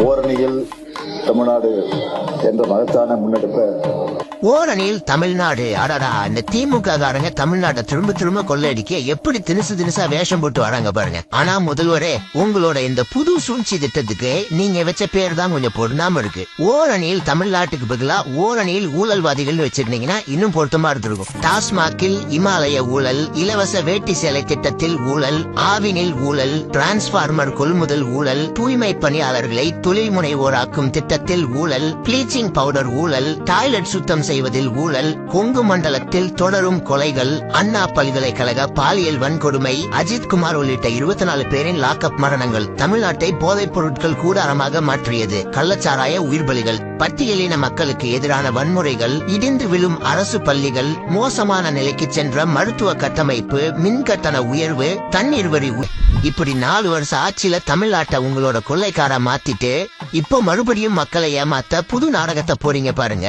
ஓரணியில் தமிழ்நாடு என்ற மகத்தான முன்னெடுப்பை ஓரணியில் தமிழ்நாடு. அடடா இந்த திமுக காரங்க தமிழ்நாட்டை திரும்ப திரும்ப கொள்ளையடிக்க எப்படி தினுசு தினுசா வேஷம் போட்டு வராங்க பாருங்க. ஆனா முதல்வரே உங்களோட இந்த புது சூழ்ச்சி திட்டத்துக்கு நீங்க வச்ச பேர் தான் கொஞ்சம் பொருந்தாம இருக்கு. ஓரணியில் தமிழ்நாட்டுக்கு பதிலா ஓரணியில் ஊழல்வாதிகள் வச்சிருந்தீங்கன்னா இன்னும் பொருத்தமா இருந்திருக்கும். டாஸ்மாகில் இமாலய ஊழல் இலவச வேட்டி சேலை திட்டத்தில் ஊழல் ஆவினில் ஊழல் டிரான்ஸ்பார்மர் கொள்முதல் ஊழல் தூய்மை பணியாளர்களை தொழில் முனைவோராக்கும் திட்டத்தில் ஊழல் பிளீச்சிங் பவுடர் ஊழல் டாய்லெட் சுத்த சுத்தம் செய்வதில் ஊழல் கொங்கு மண்டலத்தில் தொடரும் கொலைகள் அண்ணா பல்கலைக்கழக பாலியல் வன்கொடுமை அஜித் குமார் உள்ளிட்ட இருபத்தி நாலு பேரின் லாக்அப் மரணங்கள் தமிழ்நாட்டை போதைப் பொருட்கள் கூடாரமாக மாற்றியது. கள்ளச்சாராய உயிர் பலிகள் பட்டியலின மக்களுக்கு எதிரான வன்முறைகள் இடிந்து விழும் அரசு பள்ளிகள் மோசமான நிலைக்கு சென்ற மருத்துவ கட்டமைப்பு மின்கட்டண உயர்வு தண்ணீர் வரி இப்படி நாலு வருஷம் ஆட்சியில தமிழ்நாட்டை உங்களோட கொள்ளைக்கார மாத்திட்டு இப்போ மறுபடியும் மக்களை ஏமாத்த புது நாடகத்தை போறீங்க பாருங்க.